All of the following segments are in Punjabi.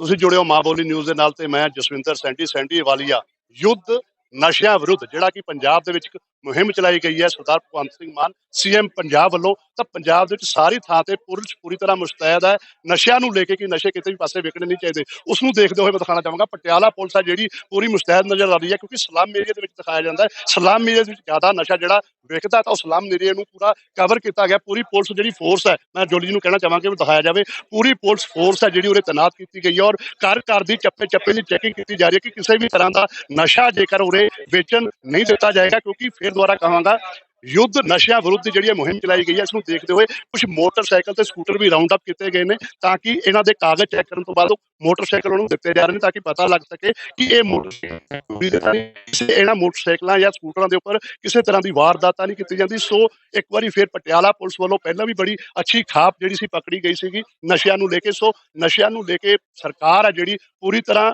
ਤੁਸੀਂ ਜੁੜਿਓ ਮਾਂ ਬੋਲੀ ਨਿਊਜ਼ ਦੇ ਨਾਲ ਤੇ ਮੈਂ ਜਸਵਿੰਦਰ ਸੈਂਟੀ ਸੈਂਟੀ ਵਾਲੀਆ, ਯੁੱਧ, ਨਸ਼ਿਆਂ ਵਿਰੁੱਧ, ਜਿਹੜਾ ਕਿ ਪੰਜਾਬ ਦੇ ਵਿੱਚ ਮੁਹਿੰਮ ਚਲਾਈ ਗਈ ਹੈ, ਸਰਦਾਰ ਭਗਵੰਤ ਸਿੰਘ ਮਾਨ ਸੀਐਮ ਪੰਜਾਬ ਵੱਲੋਂ। ਤਾਂ ਪੰਜਾਬ ਦੇ ਵਿੱਚ ਸਾਰੀ ਥਾਂ ਤੇ ਪੁਲਿਸ ਪੂਰੀ ਤਰ੍ਹਾਂ ਮੁਸਤੈਦ ਹੈ। ਨਸ਼ਿਆਂ ਨੂੰ ਲੈ ਕੇ ਕਿ ਨਸ਼ੇ ਕਿਤੇ ਵੀ ਪਾਸੇ ਵਿਕਣੇ ਨਹੀਂ ਚਾਹੀਦੇ। ਉਸ ਨੂੰ ਦੇਖਦੇ ਹੋਏ ਮੈਂ ਦਿਖਾਣਾ ਚਾਹਾਂਗਾ, ਪਟਿਆਲਾ ਪੁਲਿਸ ਹੈ ਜਿਹੜੀ ਪੂਰੀ ਮੁਸਤੈਦ ਨਜ਼ਰ ਆ ਰਹੀ ਹੈ, ਕਿਉਂਕਿ ਸਲਾਮ ਏਰੀਆ ਦੇ ਵਿੱਚ ਦਿਖਾਇਆ ਜਾਂਦਾ ਹੈ। ਸਲਾਮ ਏਰੀਆ ਦੇ ਵਿੱਚ ਜ਼ਿਆਦਾ ਨਸ਼ਾ ਜਿਹੜਾ ਵਿਕਦਾ ਤਾਂ ਉਹ ਸਲਾਮ ਏਰੀਆ ਨੂੰ ਪੂਰਾ ਕਵਰ ਕੀਤਾ ਗਿਆ। ਪੂਰੀ ਪੁਲਿਸ ਜਿਹੜੀ ਫੋਰਸ ਹੈ, ਮੈਂ ਜੋਲੀ ਜੀ ਨੂੰ ਕਹਿਣਾ ਚਾਹਾਂਗਾ ਵੀ ਦਿਖਾਇਆ ਜਾਵੇ, ਪੂਰੀ ਪੁਲਿਸ ਫੋਰਸ ਹੈ ਜਿਹੜੀ ਉਰੇ ਤੈਨਾਤ ਕੀਤੀ ਗਈ ਹੈ ਔਰ ਘਰ ਘਰ ਦੀ ਚੱਪੇ ਚੱਪੇ ਦੀ ਚੈਕਿੰਗ ਕੀਤੀ ਜਾ ਰਹੀ ਹੈ ਕਿ ਕਿਸੇ ਵੀ ਤਰ੍ਹਾਂ ਦਾ ਨਸ਼ਾ ਜੇਕਰ ਉਰੇ ਵੇਚਣ ਨਹੀਂ ਦਿੱਤਾ ਜਾਏਗਾ, ਕਿਉਂਕਿ ਫਿਰ ਦੁਬਾਰਾ ਕਹਾਂਗਾ, ਯੁੱਧ ਨਸ਼ਿਆਂ ਵਿਰੁੱਧ ਜਿਹੜੀ ਇਹ ਮੁਹਿੰਮ ਚਲਾਈ ਗਈ ਹੈ ਇਸ ਨੂੰ ਦੇਖਦੇ ਹੋਏ ਕੁਝ ਮੋਟਰਸਾਈਕਲ ਤੇ ਸਕੂਟਰ ਵੀ ਰਾਉਂਡ ਅਪ ਕੀਤੇ ਗਏ ਨੇ ਤਾਂ ਕਿ ਇਹਨਾਂ ਦੇ ਕਾਗਜ਼ ਚੈੱਕ ਕਰਨ ਤੋਂ ਬਾਅਦ ਉਹ ਮੋਟਰਸਾਈਕਲ ਉਹਨੂੰ ਦਿੱਤੇ ਜਾ ਰਹੇ ਨੇ ਤਾਂ ਕਿ ਪਤਾ ਲੱਗ ਸਕੇ ਕਿ ਇਹ ਮੋਟਰਸਾਈਕਲ ਇਹਨਾਂ ਮੋਟਰਸਾਈਕਲਾਂ ਜਾਂ ਸਕੂਟਰਾਂ ਦੇ ਉੱਪਰ ਕਿਸੇ ਤਰ੍ਹਾਂ ਦੀ ਵਾਰਦਾਤ ਨਹੀਂ ਕੀਤੀ ਜਾਂਦੀ। ਸੋ ਇੱਕ ਵਾਰੀ ਫਿਰ ਪਟਿਆਲਾ ਪੁਲਿਸ ਵੱਲੋਂ ਪਹਿਲਾਂ ਵੀ ਬੜੀ ਅੱਛੀ ਖਾਪ ਜਿਹੜੀ ਸੀ ਪਕੜੀ ਗਈ ਸੀਗੀ ਨਸ਼ਿਆਂ ਨੂੰ ਲੈ ਕੇ। ਸੋ ਨਸ਼ਿਆਂ ਨੂੰ ਲੈ ਕੇ ਸਰਕਾਰ ਆ ਜਿਹੜੀ ਪੂਰੀ ਤਰ੍ਹਾਂ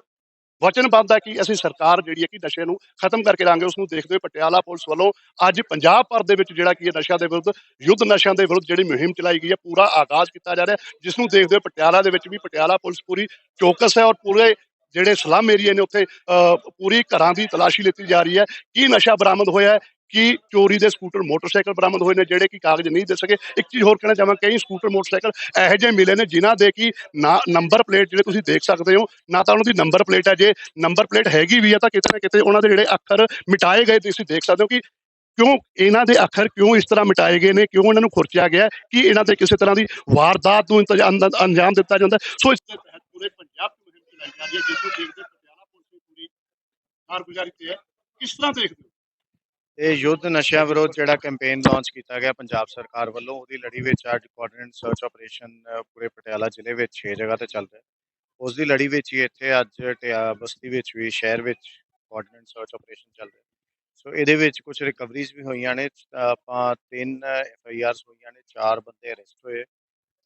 ਵਚਨਬੱਧ ਹੈ ਕਿ ਅਸੀਂ ਸਰਕਾਰ ਜਿਹੜੀ ਹੈ ਕਿ ਨਸ਼ੇ ਨੂੰ ਖਤਮ ਕਰਕੇ ਲਾਂਗੇ ਉਸ ਨੂੰ ਦੇਖਦੇ ਹੋਏ ਪਟਿਆਲਾ ਪੁਲਿਸ ਵੱਲੋਂ ਅੱਜ ਪੰਜਾਬ ਭਰ ਦੇ ਵਿੱਚ ਜਿਹੜਾ ਕੀ ਹੈ ਨਸ਼ਿਆਂ ਦੇ ਵਿਰੁੱਧ ਯੁੱਧ ਨਸ਼ਿਆਂ ਦੇ ਵਿਰੁੱਧ ਜਿਹੜੀ ਮੁਹਿੰਮ ਚਲਾਈ ਗਈ ਹੈ ਪੂਰਾ ਆਗਾਜ਼ ਕੀਤਾ ਜਾ ਰਿਹਾ ਹੈ, ਜਿਸ ਨੂੰ ਦੇਖਦੇ ਹੋਏ ਪਟਿਆਲਾ ਦੇ ਵਿੱਚ ਵੀ ਪਟਿਆਲਾ ਪੁਲਿਸ ਪੂਰੀ ਚੌਕਸ ਹੈ ਔਰ ਪੂਰੇ ਜਿਹੜੇ ਸਲਮ ਏਰੀਆ ਨੇ ਉੱਥੇ ਅਹ, ਪੂਰੀ ਘਰਾਂ ਦੀ ਤਲਾਸ਼ੀ ਲਿੱਤੀ ਜਾ ਰਹੀ ਹੈ ਕੀ ਨਸ਼ਾ ਬਰਾਮਦ ਹੋਇਆ ਹੈ। ਕਿ ਚੋਰੀ ਦੇ ਸਕੂਟਰ, ਮੋਟਰਸਾਈਕਲ ਬਰਾਮਦ ਹੋਏ ਨੇ ਜਿਹੜੇ ਕਿ ਕਾਗਜ਼ ਨਹੀਂ ਦੇ ਸਕੇ। ਇੱਕ ਚੀਜ਼ ਹੋਰ ਕਹਿਣਾ ਚਾਹਾਂ ਕਈ ਸਕੂਟਰ, ਮੋਟਰਸਾਈਕਲ ਇਹੋ ਜਿਹੇ ਮਿਲੇ ਨੇ ਜਿਨ੍ਹਾਂ ਦੇ ਕਿ ਨਾ ਨੰਬਰ ਪਲੇਟ ਜਿਹੜੇ ਤੁਸੀਂ ਦੇਖ ਸਕਦੇ ਹੋ, ਨਾ ਤਾਂ ਉਹਨਾਂ ਦੀ ਨੰਬਰ ਪਲੇਟ ਹੈ। ਜੇ ਨੰਬਰ ਪਲੇਟ ਹੈਗੀ ਵੀ ਹੈ ਤਾਂ ਕਿਤੇ ਨਾ ਕਿਤੇ ਉਹਨਾਂ ਦੇ ਜਿਹੜੇ ਅੱਖਰ ਮਿਟਾਏ ਗਏ ਤੁਸੀਂ ਦੇਖ ਸਕਦੇ ਹੋ ਕਿ ਕਿਉਂ ਇਹਨਾਂ ਦੇ ਅੱਖਰ ਕਿਉਂ ਇਸ ਤਰ੍ਹਾਂ ਮਿਟਾਏ ਗਏ ਨੇ, ਕਿਉਂ ਇਹਨਾਂ ਨੂੰ ਖੁਰਚਿਆ ਗਿਆ ਕਿ ਇਹਨਾਂ ਤੇ ਕਿਸੇ ਤਰ੍ਹਾਂ ਦੀ ਵਾਰਦਾਤ ਨੂੰ ਅੰਜਾਮ ਦਿੱਤਾ ਜਾਂਦਾ ਹੈ। ਸੋ ਇਸ ਦੇ ਤਹਿਤ ਪੂਰੇ ਪੰਜਾਬ 'ਚ ਮੁਹਿੰਮ ਚਲਾਈ ਜਾ ਰਹੀ ਹੈ, ਜਿਸ ਨੂੰ ਦੇਖਦੇ ਪਟਿਆਲਾ ਪੁਲਿਸ ਦੀ ਪੂਰੀ ਕਾਰਗੁਜ਼ਾਰੀ ਤੇ ਹੈ। ਕਿਸ ਤਰ੍ਹਾਂ ਦੇਖਦੇ ਹੋ ਯੁੱਧ ਨਸ਼ਿਆਂ ਵਿਰੁੱਧ ਜਿਹੜਾ ਕੈਂਪੇਨ ਲਾਂਚ ਕੀਤਾ ਗਿਆ ਪੰਜਾਬ ਸਰਕਾਰ ਵੱਲੋਂ, ਉਹਦੀ ਲੜੀ ਵਿੱਚ ਅੱਜ ਕੋਆਰਡੀਨੇਟ ਸਰਚ ਆਪਰੇਸ਼ਨ ਪੂਰੇ ਪਟਿਆਲਾ ਜ਼ਿਲ੍ਹੇ ਵਿੱਚ 6 ਜਗ੍ਹਾ ਤੇ ਚੱਲ ਰਿਹਾ। ਉਸ ਦੀ ਲੜੀ ਵਿੱਚ ਹੀ ਇੱਥੇ ਅੱਜ ਬਸਤੀ ਵਿੱਚ ਵੀ, ਸ਼ਹਿਰ ਵਿੱਚ ਕੋਆਰਡੀਨੇਟ ਸਰਚ ਆਪਰੇਸ਼ਨ ਚੱਲ ਰਿਹਾ। ਸੋ ਇਹਦੇ ਵਿੱਚ ਕੁਝ ਰਿਕਵਰੀਜ਼ ਵੀ ਹੋਈਆਂ ਨੇ, ਆਪਾਂ ਤਿੰਨ ਐਫ ਆਈ ਆਰਸ ਹੋਈਆਂ ਨੇ, ਚਾਰ ਬੰਦੇ ਅਰੈਸਟ ਹੋਏ।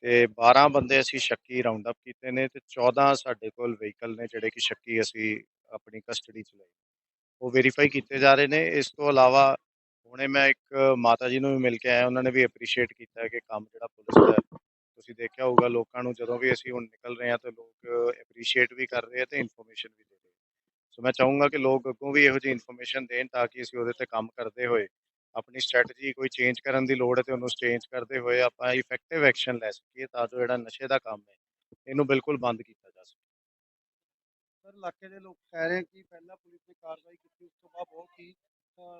ਤੇ 12 ਬੰਦੇ ਅਸੀਂ ਸ਼ੱਕੀ ਰਾਉਂਡ ਅਪ ਕੀਤੇ ਨੇ ਤੇ 14 ਸਾਡੇ ਕੋਲ ਵਹੀਕਲ ਨੇ, ਜਿਹੜੇ ਕਿ ਸ਼ੱਕੀ ਅਸੀਂ ਆਪਣੀ ਕਸਟਡੀ ਚ ਲਏ। ਉਹ ਵੈਰੀਫਾਈ ਕੀਤੇ ਜਾ ਰਹੇ ਨੇ। ਇਸ ਤੋਂ ਇਲਾਵਾ ਹੁਣੇ ਮੈਂ ਇੱਕ ਮਾਤਾ ਜੀ ਨੂੰ ਵੀ ਮਿਲ ਕੇ ਆਇਆ। ਉਹਨਾਂ ਨੇ ਵੀ ਐਪਰੀਸ਼ੀਏਟ ਕੀਤਾ ਕਿ ਕੰਮ ਜਿਹੜਾ ਪੁਲਿਸ ਦਾ ਤੁਸੀਂ ਦੇਖਿਆ ਹੋਊਗਾ ਲੋਕਾਂ ਨੂੰ ਜਦੋਂ ਵੀ ਅਸੀਂ ਹੁਣ ਨਿਕਲ ਰਹੇ ਹਾਂ ਤਾਂ ਲੋਕ ਐਪਰੀਸ਼ੀਏਟ ਵੀ ਕਰ ਰਹੇ ਆ ਤੇ ਇਨਫੋਰਮੇਸ਼ਨ ਵੀ ਦੇ ਰਹੇ ਸੋ ਮੈਂ ਚਾਹੂੰਗਾ ਕਿ ਲੋਕ ਅੱਗੋਂ ਵੀ ਇਹੋ ਜਿਹੀ ਇਨਫੋਰਮੇਸ਼ਨ ਦੇਣ ਤਾਂ ਕਿ ਅਸੀਂ ਉਹਦੇ ਤੇ ਕੰਮ ਕਰਦੇ ਹੋਏ, ਆਪਣੀ ਸਟ੍ਰੈਟਜੀ ਕੋਈ ਚੇਂਜ ਕਰਨ ਦੀ ਲੋੜ ਹੈ ਤੇ ਉਹਨੂੰ ਚੇਂਜ ਕਰਦੇ ਹੋਏ ਆਪਾਂ ਇਫੈਕਟਿਵ ਐਕਸ਼ਨ ਲੈ ਸਕੀਏ ਤਾਂ ਜੋ ਜਿਹੜਾ ਨਸ਼ੇ ਦਾ ਕੰਮ ਹੈ, ਇਹਨੂੰ ਬਿਲਕੁਲ ਬੰਦ ਕੀਤਾ ਸਰ ਇਲਾਕੇ ਦੇ ਲੋਕ ਕਹਿ ਰਹੇ ਕਿ ਪਹਿਲਾਂ ਪੁਲਿਸ ਨੇ ਕਾਰਵਾਈ ਕੀਤੀ ਉਸ ਤੋਂ ਬਾਅਦ ਬਹੁਤ ਹੀ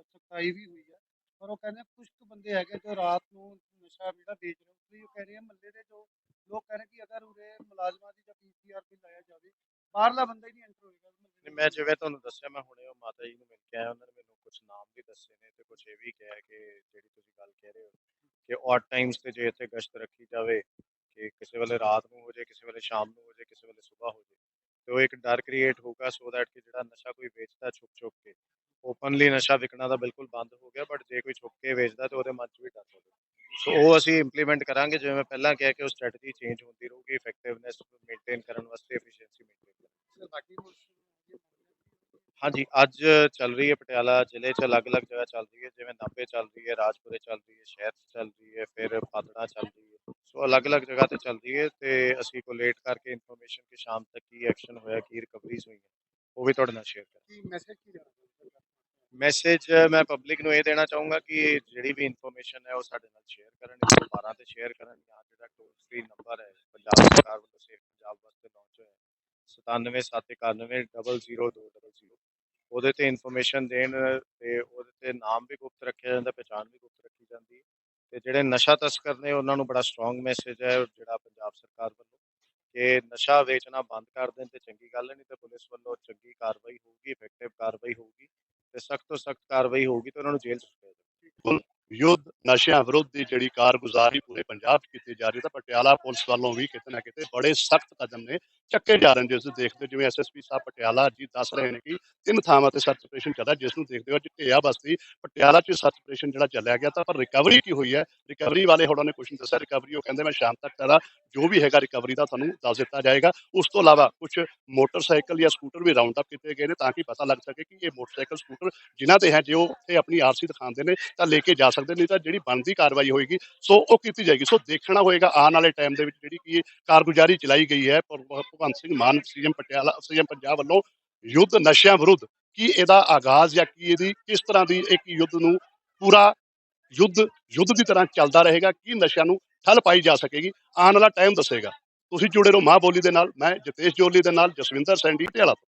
ਸਖਤਾਈ ਵੀ ਹੋਈ ਹੈ ਪਰ ਉਹ ਕਹਿੰਦੇ ਕੁਝ ਕੁ ਬੰਦੇ ਹੈਗੇ ਜੋ ਰਾਤ ਨੂੰ ਨਸ਼ਾ ਜਿਹੜਾ ਵੇਚ ਰਹੇ ਉਸ ਲਈ ਉਹ ਕਹਿ ਰਹੇ ਆ ਮੱਲੇ ਦੇ ਜੋ ਲੋਕ ਕਹਿ ਰਹੇ ਕਿ ਅਗਰ ਉਰੇ ਮੁਲਾਜ਼ਮਾਂ ਦੀ ਜਾਂ ਪੀਸੀਆਰ ਵੀ ਲਾਇਆ ਜਾਵੇ ਬਾਹਰਲਾ ਬੰਦਾ ਹੀ ਨਹੀਂ ਐਂਟਰ ਹੋਏਗਾ। ਮੈਂ ਜਿਵੇਂ ਤੁਹਾਨੂੰ ਦੱਸਿਆ ਮੈਂ ਹੁਣੇ ਉਹ ਮਾਤਾ ਜੀ ਨੂੰ ਮਿਲ ਕੇ ਆਇਆ ਉਹਨਾਂ ਨੇ ਮੈਨੂੰ ਕੁਝ ਨਾਮ ਵੀ ਦੱਸੇ ਨੇ ਤੇ ਕੁਝ ਇਹ ਵੀ ਕਿਹਾ ਕਿ ਜਿਹੜੀ ਤੁਸੀਂ ਗੱਲ ਕਹਿ ਰਹੇ ਹੋ ਕਿ ਔਡ ਟਾਈਮਸ ਤੇ ਜੇ ਇੱਥੇ ਗਸ਼ਤ ਰੱਖੀ ਜਾਵੇ ਕਿ ਕਿਸੇ ਵੇਲੇ ਰਾਤ ਨੂੰ ਹੋ ਜਾਏ ਕਿਸੇ ਵੇਲੇ ਸ਼ਾਮ ਨੂੰ ਹੋ ਜਾਏ ਕਿਸੇ ਵੇਲੇ ਸਵੇਰ ਹੋ ਜਾਏ ਤੇ ਉਹ ਇੱਕ ਡਰ ਕ੍ਰੀਏਟ ਹੋਊਗਾ ਸੋ ਦੈਟ ਕਿ ਜਿਹੜਾ ਨਸ਼ਾ ਕੋਈ ਵੇਚਦਾ ਛੁਪ ਛੁਪ ਕੇ ਓਪਨਲੀ ਨਸ਼ਾ ਵਿਕਣਾ ਤਾਂ ਬਿਲਕੁਲ ਬੰਦ ਹੋ ਗਿਆ ਬਟ ਜੇ ਕੋਈ ਛੁਪ ਕੇ ਵੇਚਦਾ ਤੇ ਉਹਦੇ ਮਨ 'ਚ ਵੀ ਡਰ ਹੋਵੇ। ਸੋ ਉਹ ਅਸੀਂ ਇੰਪਲੀਮੈਂਟ ਕਰਾਂਗੇ ਜਿਵੇਂ ਮੈਂ ਪਹਿਲਾਂ ਕਿਹਾ ਕਿ ਉਹ ਸਟ੍ਰੈਟਜੀ ਚੇਂਜ ਹੁੰਦੀ ਰਹੂਗੀ ਇਫੈਕਟਿਵਨੈਸ ਮੇਨਟੇਨ ਕਰਨ ਵਾਸਤੇ ਐਫੀਸ਼ੀਐਂਸੀ ਮੇਨਟੇਨ ਕਰਨ ਹਾਂਜੀ ਅੱਜ ਚੱਲ ਰਹੀ ਹੈ ਪਟਿਆਲਾ ਜ਼ਿਲ੍ਹੇ 'ਚ ਅਲੱਗ-ਅਲੱਗ ਜਗ੍ਹਾ ਚੱਲ ਰਹੀ ਹੈ ਜਿਵੇਂ ਨਾਭੇ ਚੱਲ ਰਹੀ ਹੈ ਰਾਜਪੁਰੇ ਚੱਲ ਰਹੀ ਹੈ ਸ਼ਹਿਰ 'ਚ ਚੱਲ ਰਹੀ ਹੈ ਫਿਰ ਪਾਤੜਾ ਚੱਲ ਰਹੀ ਹੈ ਅਲੱਗ-ਅਲੱਗ ਜਗ੍ਹਾ ਤੇ ਚੱਲ ਰਹੀ ਹੈ ਤੇ ਅਸੀਂ ਕੋਲੇਟ ਕਰਕੇ ਇਨਫੋਰਮੇਸ਼ਨ ਕਿ ਸ਼ਾਮ ਤੱਕ ਕੀ ਐਕਸ਼ਨ ਹੋਇਆ ਕੀ ਰਿਕਵਰੀਜ਼ ਹੋਈਆਂ ਉਹ ਵੀ ਤੁਹਾਡੇ ਨਾਲ ਸ਼ੇਅਰ ਕਰਾਂਗੇ। ਕੀ ਮੈਸੇਜ ਕੀ ਜਾਣਾ ਮੈਸੇਜ ਮੈਂ ਪਬਲਿਕ ਨੂੰ ਇਹ ਦੇਣਾ ਚਾਹੂੰਗਾ ਕਿ ਜਿਹੜੀ ਵੀ ਇਨਫੋਰਮੇਸ਼ਨ ਹੈ ਉਹ ਸਾਡੇ ਨਾਲ ਸ਼ੇਅਰ ਕਰਨ 12 ਤੇ ਸ਼ੇਅਰ ਕਰਨ। ਜਾਂ ਜਿਹੜਾ ਟੋਲ ਫ੍ਰੀ ਨੰਬਰ ਹੈ ਪੰਜਾਬ ਸਰਕਾਰ ਵੱਲੋਂ ਸੇਫ ਪੰਜਾਬ ਵਾਸਤੇ ਲਾਂਚ ਹੋਇਆ 9771900200 ਉਹਦੇ ਤੇ ਇਨਫੋਰਮੇਸ਼ਨ ਦੇਣ ਤੇ ਉਹਦੇ ਤੇ ਨਾਮ ਵੀ ਗੁਪਤ ਰੱਖਿਆ ਜਾਂਦਾ ਪਛਾਣ ਵੀ ਗੁਪਤ ਰੱਖੀ ਜਾਂਦੀ ਹੈ। ਤੇ ਜਿਹੜੇ ਨਸ਼ਾ ਤਸਕਰ ਨੇ, ਉਹਨਾਂ ਨੂੰ ਬੜਾ ਸਟਰੋਂਗ ਮੈਸੇਜ ਹੈ ਜਿਹੜਾ ਪੰਜਾਬ ਸਰਕਾਰ ਵੱਲੋਂ ਕਿ ਨਸ਼ਾ ਵੇਚਣਾ ਬੰਦ ਕਰ ਦੇਣ ਤੇ ਚੰਗੀ ਗੱਲ ਨਹੀਂ ਤੇ ਪੁਲਿਸ ਵੱਲੋਂ ਚੰਗੀ ਕਾਰਵਾਈ ਹੋਊਗੀ ਇਫੈਕਟਿਵ ਕਾਰਵਾਈ ਹੋਊਗੀ ਤੇ ਸਖਤ ਤੋਂ ਸਖਤ ਕਾਰਵਾਈ ਹੋਊਗੀ ਤੇ ਉਹਨਾਂ ਨੂੰ ਜੇਲ੍ਹ 'ਚ ਸੁੱਟਿਆ ਜਾਊਗਾ। ਯੁੱਧ ਨਸ਼ਿਆਂ ਵਿਰੁੱਧ ਦੀ ਜਿਹੜੀ ਕਾਰਗੁਜ਼ਾਰੀ ਪੂਰੇ ਪੰਜਾਬ 'ਚ ਕੀਤੀ ਜਾ ਰਹੀ ਹੈ, ਤਾਂ ਪਟਿਆਲਾ ਪੁਲਿਸ ਵੱਲੋਂ ਵੀ ਕਿਤੇ ਨਾ ਕਿਤੇ ਬੜੇ ਸਖਤ ਕਦਮ ਨੇ ਚੱਕੇ ਜਾ ਰਹੇ ਨੇ ਜਿਸ ਨੂੰ ਦੇਖਦੇ ਜਿਵੇਂ ਐਸਐਸਪੀ ਸਾਹਿਬ ਪਟਿਆਲਾ ਜੀ ਦੱਸ ਰਹੇ ਨੇ ਕਿ ਤਿੰਨ ਥਾਵਾਂ ਤੇ ਸਰਚ ਆਪਰੇਸ਼ਨ ਚੱਲਦਾ ਜਿਸ ਨੂੰ ਦੇਖਦੇ ਹੋ ਢੇਆ ਬਸਤੀ ਪਟਿਆਲਾ 'ਚ ਸਰਚ ਆਪਰੇਸ਼ਨ ਜਿਹੜਾ ਚੱਲਿਆ ਗਿਆ, ਤਾਂ ਪਰ ਰਿਕਵਰੀ ਕੀ ਹੋਈ ਹੈ? ਰਿਕਵਰੀ ਵਾਲੇ ਹੋਰਾਂ ਨੇ ਕੁਝ ਨਹੀਂ ਦੱਸਿਆ ਰਿਕਵਰੀ ਉਹ ਕਹਿੰਦੇ ਮੈਂ ਸ਼ਾਮ ਤੱਕ ਤੇਰਾ ਜੋ ਵੀ ਹੈਗਾ ਰਿਕਵਰੀ ਦਾ ਤੁਹਾਨੂੰ ਦੱਸ ਦਿੱਤਾ ਜਾਏਗਾ। ਉਸ ਤੋਂ ਇਲਾਵਾ ਕੁਝ ਮੋਟਰਸਾਈਕਲ ਜਾਂ ਸਕੂਟਰ ਵੀ ਰਾਉਂਡ ਅਪ ਕੀਤੇ ਗਏ ਨੇ ਤਾਂ ਕਿ ਪਤਾ ਲੱਗ ਸਕੇ ਕਿ ਇਹ ਮੋਟਰਸਾਈਕਲ, ਸਕੂਟਰ ਜਿਨ੍ਹਾਂ ਤੇ ਹੈ, ਜੇ ਉਹ ਉੱਥੇ ਆਪਣੀ ਆਰਸੀ ਦਿਖਾਉਂਦੇ ਨੇ, ਤਾਂ ਲੈ ਕੇ ਜਾ ਸਕਦੇ ਨਹੀਂ ਤਾਂ ਜਿਹੜੀ ਬਣਦੀ ਕਾਰਵਾਈ ਹੋਏਗੀ, ਸੋ ਉਹ ਕੀਤੀ ਜਾਏਗੀ। ਸੋ ਦੇਖਣਾ ਹੋਏਗਾ ਆਉਣ ਵਾਲੇ ਟਾਈਮ ਦੇ ਵਿੱਚ ਜਿਹੜੀ ਕੀ ਕਾਰਗੁਜ਼ਾਰੀ ਚਲਾਈ ਗਈ ਹੈ ਭਗਵੰਤ ਸਿੰਘ ਮਾਨ, ਸੀਐਮ ਪਟਿਆਲਾ, ਸੀਐਮ ਪੰਜਾਬ ਵੱਲੋਂ ਯੁੱਧ ਨਸ਼ਿਆਂ ਵਿਰੁੱਧ, ਕੀ ਇਹਦਾ ਆਗਾਜ਼ ਜਾਂ ਕੀ ਇਹਦੀ ਕਿਸ ਤਰ੍ਹਾਂ ਦੀ ਇੱਕ ਯੁੱਧ ਨੂੰ ਪੂਰਾ ਯੁੱਧ ਯੁੱਧ ਦੀ ਤਰ੍ਹਾਂ ਚੱਲਦਾ ਰਹੇਗਾ, ਕੀ ਨਸ਼ਿਆਂ ਨੂੰ ਠੱਲ ਪਾਈ ਜਾ ਸਕੇਗੀ, ਆਉਣ ਵਾਲਾ ਟਾਈਮ ਦੱਸੇਗਾ। ਤੁਸੀਂ ਜੁੜੇ ਰਹੋ ਮਾਂ ਬੋਲੀ ਦੇ ਨਾਲ, ਮੈਂ ਜਤੇਸ਼ ਜੋਲੀ ਦੇ ਨਾਲ, ਜਸਵਿੰਦਰ ਸੈਂਡੀ, ਪਟਿਆਲਾ ਤੋਂ।